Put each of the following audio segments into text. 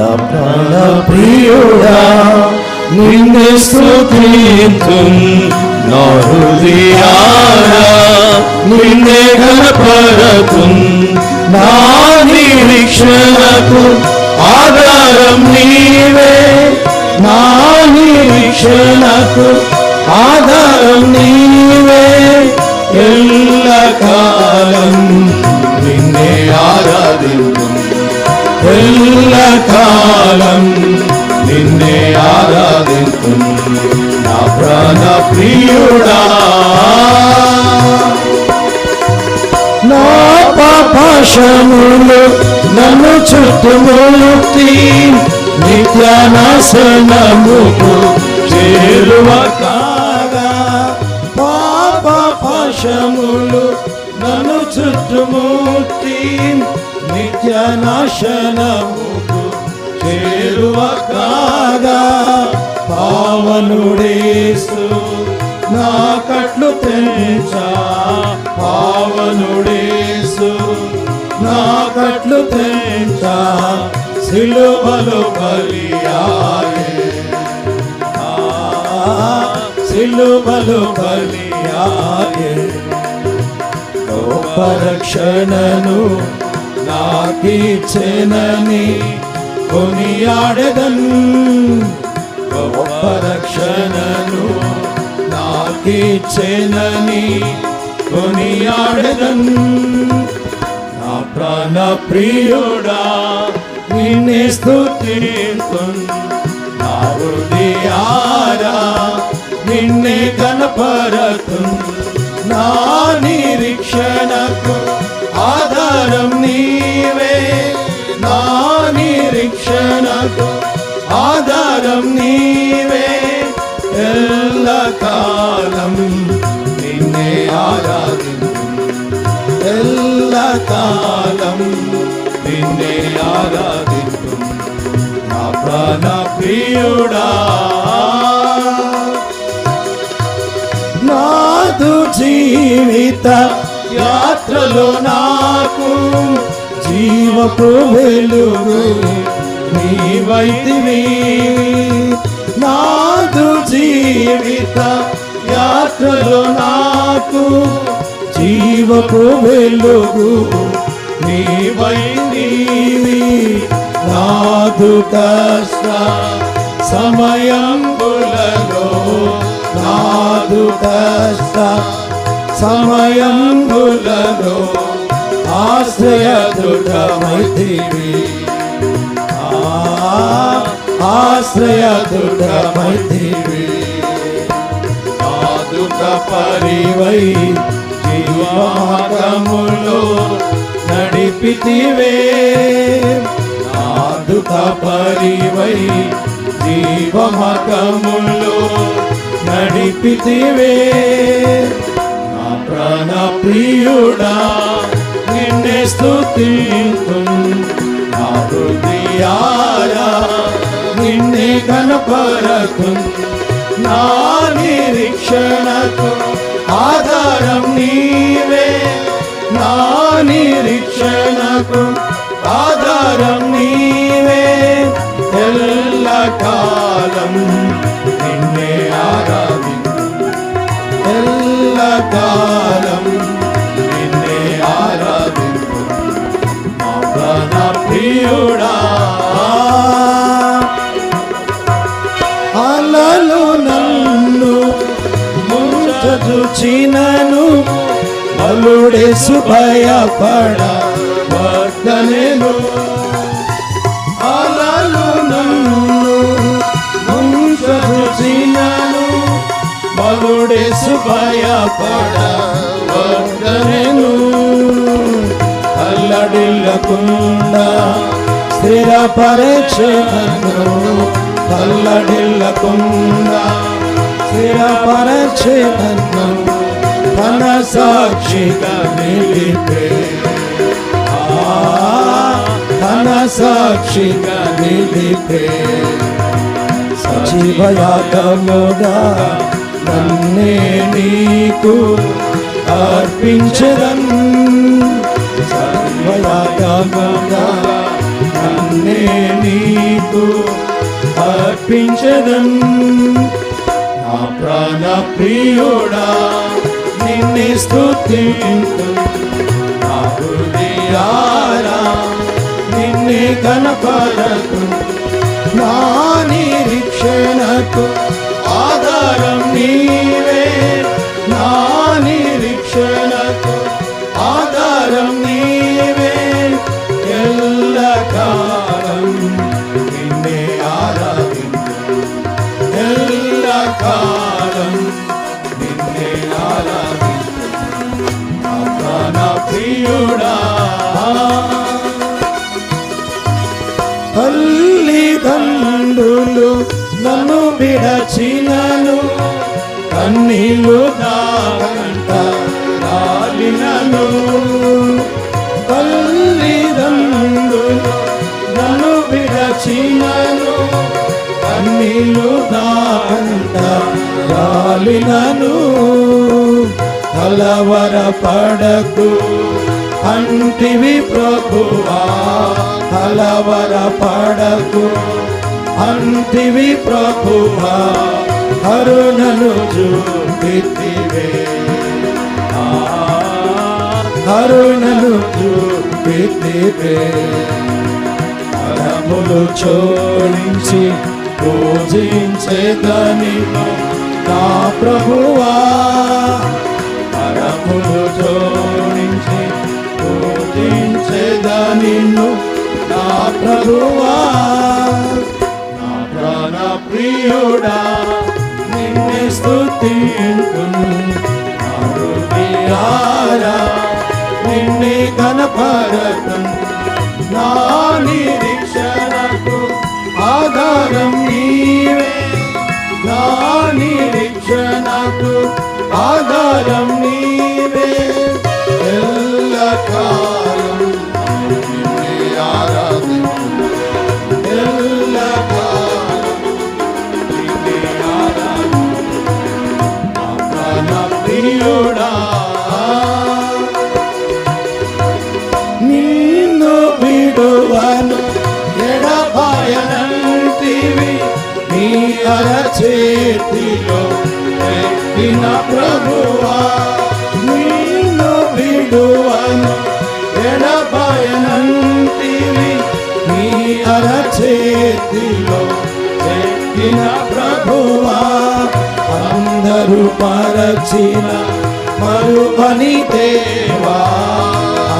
నా ప్రాణ ప్రియుడా నిన్ను స్తుతింతున్ నా హృదయాన. నిన్నే గణపరతున్ నా నిరీక్షణకు ఆధారం నీవే. నా నిరీక్షణకు ఆధారం నీవే. ఎల్ల కాలం ప్రియుడా నా పాపాశములు నన్ను చుట్టుముట్టి నిత్యానాశనముకు చేరువ కాగా. పాప పాశములు నన్ను చుట్టుముట్టి నిత్యనాశనముకు చేరువ కాగా. కట్లు పావనుడేసు నా కట్లు తెంచా సిలువలు బలియాయే ఆ, సిలువలు బలియాయే గొప్ప రక్షణను నాకిచ్చెనని కొనియాడెదన్. గొప్ప రక్షణను నాకిచ్చెనని కొనియాడెదన్. నా ప్రాణ ప్రియుడా నిన్నే స్తుతింతున్ నా హృదయారా నిన్నే కనపరతున్ నా నిరీక్షణకు ఆధారం నీవే. నా నిరీక్షణకు ఆధారం నీవే. కాలం నిన్నే ఆరాధి ఎల్ల కాలం నిన్నే ఆరాధి నా ప్రాణ ప్రియుడా నాదు జీవిత యాత్రలో నాకు జీవపు వెలుగు నీవైతివి నాదు జీవిత యాత్రలో నాకు జీవపు వెలుగు. నీవైతివి నాదు కష్ట సమయం సమయంబులలో నాదు కష్ట సమయం బులలో ఆశ్రయ దృఢమైతివి. ఆశ్రయ ఆశ్రయదుడమైతివి ఆశ్రయదుడమైతివి నాదుక పరివై జీవమార్గములో నడిపితివే. నాదుక పరివై జీవమకములో నడిపితివే. నా ప్రాణ ప్రియుడా నిన్నే స్తుతింతు. నా హృదయ యారా నిన్నే కనపరకు నా నిరీక్షణకు ఆధారం నీవే నా నిరీక్షణకు బలుడేసు భయపడ వర్ధనేను. అలలు నన్ను ముంచదుచినను బలుడేసు భయపడ వర్ధనేను. అల్లడిల్లకుండా స్థిర పరీక్షను అల్లడిల్లకుండా స్థిర స్థిరపరచను మన సాక్షిగా నిలిపే. ఆ, తన సాక్షిగా నిలిపే సజీవయాగముగా నన్నే నీకు అర్పించదన్ సజీవయాగముగా నన్నే నీకు అర్పించదన్ నా ప్రాణ ప్రియుడా నిన్నే స్తుతింతు. నా హృదయారా నిన్నే కనపడకు నా నిరీక్షణకు ఆధారం నీవే. ప్రియుడా. తల్లిదండ్రులు నన్ను విడచినను. కన్నీళ్ళు దాగంట రాలినను. తల్లిదండ్రులు నన్ను విడచినను. కన్నీళ్ళు దాగంట రాలినను. కలవర పడకు. అంటివి ప్రభువా కలవర పడకు. అంటివి ప్రభువా కరుణను చూపితివే. కరుణను చూపితివే. కరములు చోడించి పూజించేదని నా ప్రభువా. కరములు జోడించి పూజించేదా నిన్ను నా ప్రభువా. నా ప్రాణ ప్రియుడా నిన్నే స్తుతింతు నా హృదయారా నిన్నే కనపడతు నా నిరీక్షణకు ఆధారం నీవే. నా నిరీక్షణకు ఆధారం అరచేతిలో ఎక్కిన ప్రభువా నిన్ను విడువను ఎడబాయనంటివి నీ అరచేతిలో ఎక్కిన ప్రభువా. అందరూ పరచిన మరువని దేవా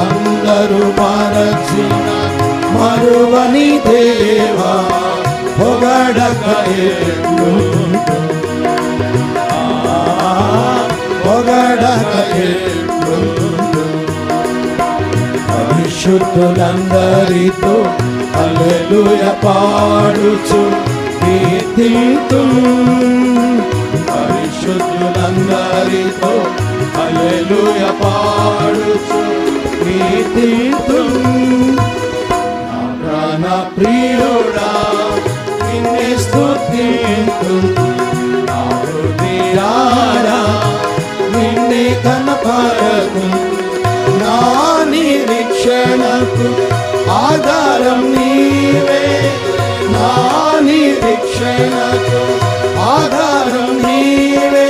అందరూ పరచిన మరువని దేవా. పొగడక పొగడక పరిశుద్ధులందరితో అల్లెలుయ పాడుచు కీర్తితు. పరిశుద్ధులందరితో అల్లెలుయ పాడుచు కీర్తితు. ప్రాణ ప్రియుడా నిన్నే స్తుతింతు నా హృదయారా నిన్నే కనపడకు నా నిరీక్షణకు ఆధారం నీవే నా నిరీక్షణకు ఆధారం నీవే